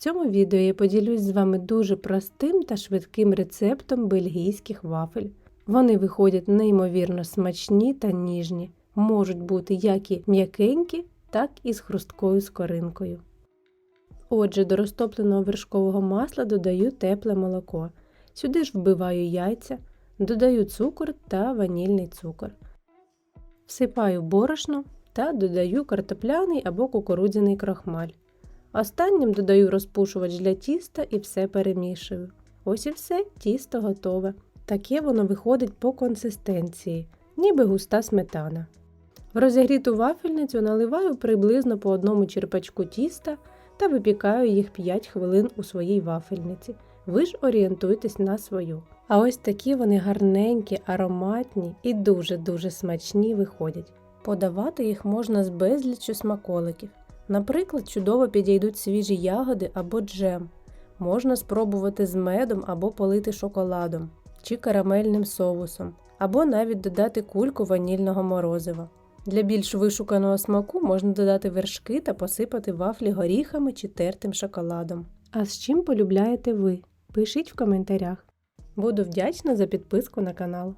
цьому відео я поділюсь з вами дуже простим та швидким рецептом бельгійських вафель. Вони виходять неймовірно смачні та ніжні, можуть бути як і м'якенькі, так і з хрусткою скоринкою. Отже, до розтопленого вершкового масла додаю тепле молоко. Сюди ж вбиваю яйця, додаю цукор та ванільний цукор. Всипаю борошно та додаю картопляний або кукурудзяний крохмаль. Останнім додаю розпушувач для тіста і все перемішую. Ось і все, тісто готове. Таке воно виходить по консистенції, ніби густа сметана. В розігріту вафельницю наливаю приблизно по одному черпачку тіста та випікаю їх 5 хвилин у своїй вафельниці. Ви ж орієнтуйтесь на свою. А ось такі вони гарненькі, ароматні і дуже-дуже смачні виходять. Подавати їх можна з безліччю смаколиків. Наприклад, чудово підійдуть свіжі ягоди або джем. Можна спробувати з медом або полити шоколадом чи карамельним соусом, або навіть додати кульку ванільного морозива. Для більш вишуканого смаку можна додати вершки та посипати вафлі горіхами чи тертим шоколадом. А з чим полюбляєте ви? Пишіть в коментарях. Буду вдячна за підписку на канал.